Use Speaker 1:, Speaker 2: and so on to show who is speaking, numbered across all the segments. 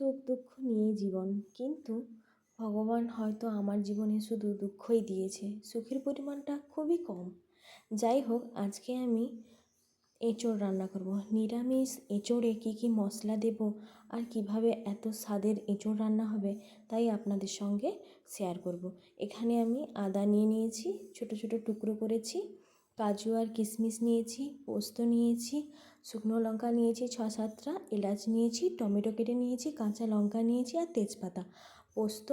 Speaker 1: সুখ দুঃখ নিয়েই জীবন। কিন্তু ভগবান হয়তো আমার জীবনে শুধু দুঃখই দিয়েছে। সুখের পরিমাণটা খুবই কম। যাই হোক, আজকে আমি এঁচোড় রান্না করব। নিরামিষ এঁচোড়ে কী কী মশলা দেবো আর কীভাবে এত স্বাদের এঁচোড় রান্না হবে তাই আপনাদের সঙ্গে শেয়ার করব। এখানে আমি আদা নিয়ে নিয়েছি, ছোটো ছোটো টুকরো করেছি। কাজু আর কিশমিশ নিয়েছি, পোস্ত নিয়েছি, শুকনো লঙ্কা নিয়েছি ছ সাতটা, এলাচ নিয়েছি, টমেটো কেটে নিয়েছি, কাঁচা লঙ্কা নিয়েছি আর তেজপাতা। পোস্ত,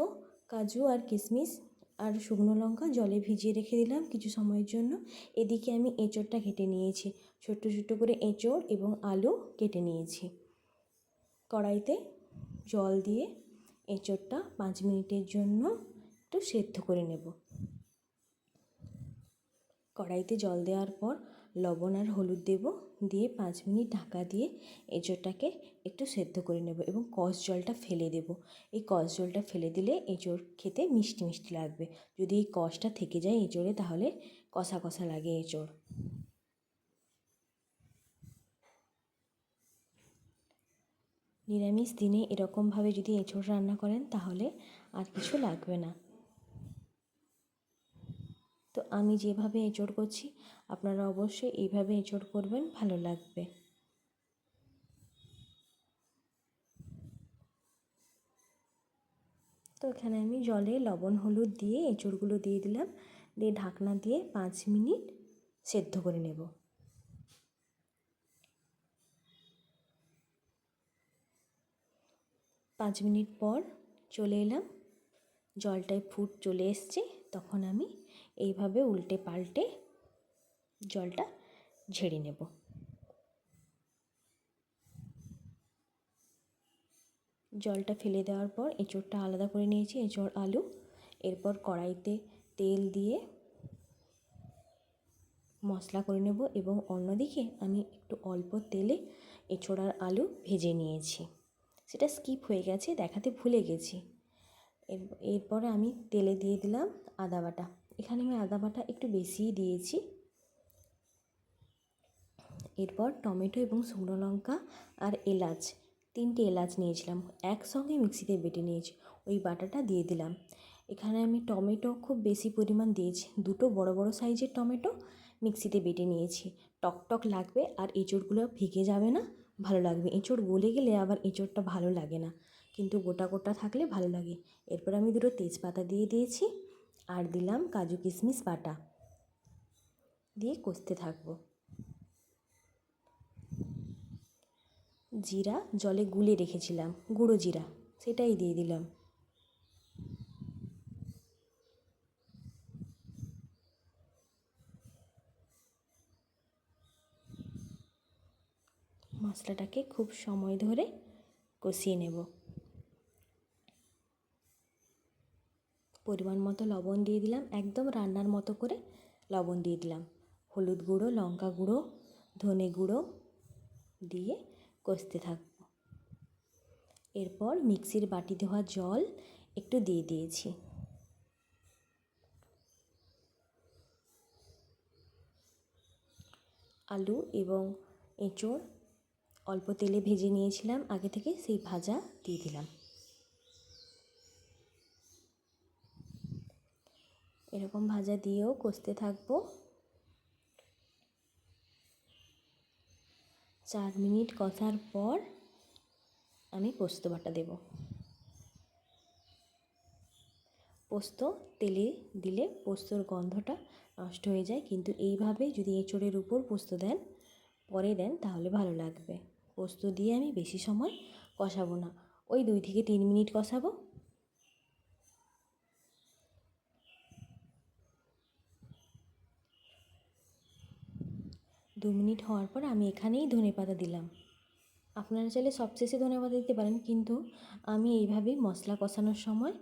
Speaker 1: কাজু আর কিশমিশ আর শুকনো লঙ্কা জলে ভিজিয়ে রেখে দিলাম কিছু সময়ের জন্য। এদিকে আমি এঁচোড়টা কেটে নিয়েছি, ছোট্ট ছোট্ট করে এঁচোড় এবং আলু কেটে নিয়েছি। কড়াইতে জল দিয়ে এঁচোড়টা পাঁচ মিনিটের জন্য একটু সেদ্ধ করে নেব। কড়াইতে জল দেওয়ার পর লবণ আর হলুদ দেব, দিয়ে পাঁচ মিনিট ঢাকা দিয়ে এঁচোড়টাকে একটু সেদ্ধ করে নেব এবং কষ জলটা ফেলে দেব। এই কষ জলটা ফেলে দিলে এঁচোড় খেতে মিষ্টি মিষ্টি লাগবে। যদি এই কষটা থেকে যায় এঁচোড়ে, তাহলে কষা কষা লাগে এঁচোড়। নিরামিষ দিনে এরকমভাবে যদি এঁচোড় রান্না করেন, তাহলে আর কিছু লাগবে না। আমি যেভাবে এঁচোড় করছি, আপনারা অবশ্যই এইভাবে এঁচোড় করবেন, ভালো লাগবে। তো এখানে আমি জলে লবণ, হলুদ দিয়ে এঁচোড়গুলো দিয়ে দিলাম, দিয়ে ঢাকনা দিয়ে পাঁচ মিনিট সেদ্ধ করে নেব। পাঁচ মিনিট পর চলে এলাম, জলটায় ফুট চলে এসছে, তখন আমি এইভাবে উল্টে পাল্টে জলটা ঝেড়ে নেব। জলটা ফেলে দেওয়ার পর এঁচোড়টা আলাদা করে নিয়েছি, এঁচোড় আলু। এরপর কড়াইতে তেল দিয়ে মশলা করে নেব এবং অন্যদিকে আমি একটু অল্প তেলে এঁচোড় আর আলু ভেজে নিয়েছি। সেটা স্কিপ হয়ে গেছে, দেখাতে ভুলে গেছি। এরপরে আমি তেলে দিয়ে দিলাম আদা বাটা। এখানে আমি আদা বাটা একটু বেশিই দিয়েছি। এরপর টমেটো এবং শুকনো লঙ্কা আর এলাচ, তিনটে এলাচ নিয়েছিলাম। একসঙ্গে মিক্সিতে বেটে নিয়েছি, ওই বাটাটা দিয়ে দিলাম। এখানে আমি টমেটো খুব বেশি পরিমাণ দিয়েছি, দুটো বড় বড় সাইজের টমেটো মিক্সিতে বেটে নিয়েছি। টক টক লাগবে আর এঁচড়গুলো ভিগে যাবে না, ভালো লাগবে। এঁচড় গলে গেলে আবার এঁচড়টা ভালো লাগে না, কিন্তু গোটা গোটা থাকলে ভালো লাগে। এরপর আমি দুটো তেজপাতা দিয়ে দিয়েছি। আর দিলাম কাজু কিশমিশ বাটা। দিয়ে কষতে থাকব। জিরা জলে গুলে রেখেছিলাম, গুঁড়ো জিরা, সেটাই দিয়ে দিলাম। মশলাটাকে খুব সময় ধরে কষিয়ে নেব। পরিমাণ মতো লবণ দিয়ে দিলাম, একদম রান্নার মতো করে লবণ দিয়ে দিলাম। হলুদ গুঁড়ো, লঙ্কা গুঁড়ো, ধনে গুঁড়ো দিয়ে কষতে থাকব। এরপর মিক্সির বাটি ধোয়া জল একটু দিয়ে দিয়েছি। আলু এবং এঁচোড় অল্প তেলে ভেজে নিয়েছিলাম, আগে থেকে সেই ভাজা দিয়ে দিলাম। এরকম ভাজা দিয়েও কষতে থাকব। চার মিনিট কষার পর আমি পোস্ত বাটা দেব। পোস্ত তেলে দিলে পোস্তর গন্ধটা নষ্ট হয়ে যায়, কিন্তু এইভাবে যদি এঁচড়ের উপর পোস্ত দেন, পরে দেন, তাহলে ভালো লাগবে। পোস্ত দিয়ে আমি বেশি সময় কষাবো না। ওই দুই থেকে তিন মিনিট কষাবো। দু মিনিট হওয়ার পর আমি এখানেই ধনে পাতা দিলাম। আপনারা চাইলে সবশেষে ধনে পাতা দিতে পারেন, কিন্তু আমি এইভাবেই মশলা কষানোর সময়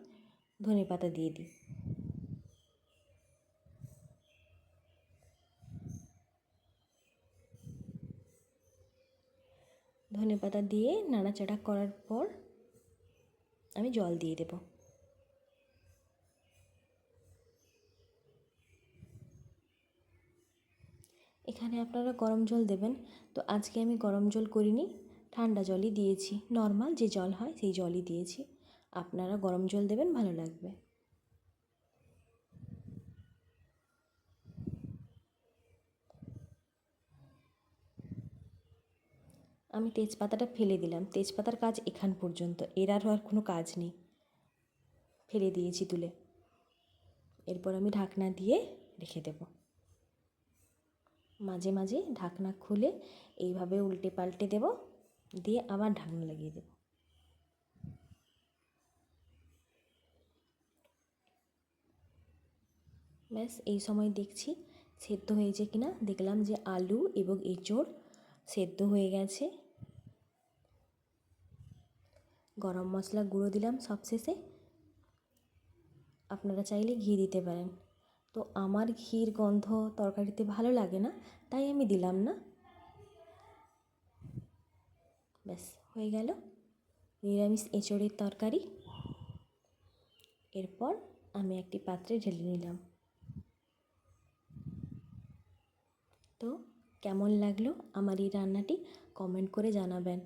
Speaker 1: ধনে পাতা দিয়ে দিই। ধনে পাতা দিয়ে নাড়াচাড়া করার পর আমি জল দিয়ে দেবো। এখানে আপনারা গরম জল দেবেন। তো আজকে আমি গরম জল করিনি, ঠান্ডা জলই দিয়েছি। নর্মাল যে জল হয় সেই জলই দিয়েছি। আপনারা গরম জল দেবেন, ভালো লাগবে। আমি তেজপাতাটা ফেলে দিলাম। তেজপাতার কাজ এখান পর্যন্ত। এর আরও আর কোনো কাজ নেই। ফেলে দিয়েছি তুলে। এরপর আমি ঢাকনা দিয়ে রেখে দেব। মাঝে মাঝে ঢাকনা খুলে এইভাবে উল্টে পাল্টে দেব, দিয়ে আবার ঢাকনা লাগিয়ে দেব। ব্যাস, এই সময় দেখছি সেদ্ধ হয়েছে কিনা। দেখলাম যে আলু এবং এঁচোড় সেদ্ধ হয়ে গেছে। গরম মশলা গুঁড়ো দিলাম সবশেষে। আপনারা চাইলে ঘি দিতে পারেন। তো আমার ঘির গন্ধ তরকারিতে ভালো লাগে না, তাই আমি দিলাম না। ব্যাস, হয়ে গেল নিরামিষ এঁচড়ের তরকারি। এরপর আমি একটি পাত্রে ঢেলে নিলাম। তো কেমন লাগল আমার এই রান্নাটি কমেন্ট করে জানাবেন।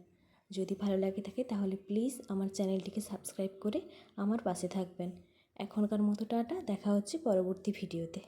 Speaker 1: যদি ভালো লাগে থাকে তাহলে প্লিজ আমার চ্যানেলটিকে সাবস্ক্রাইব করে আমার পাশে থাকবেন। এখনকার মতো টাটা দেখা হচ্ছে পরবর্তী ভিডিওতে।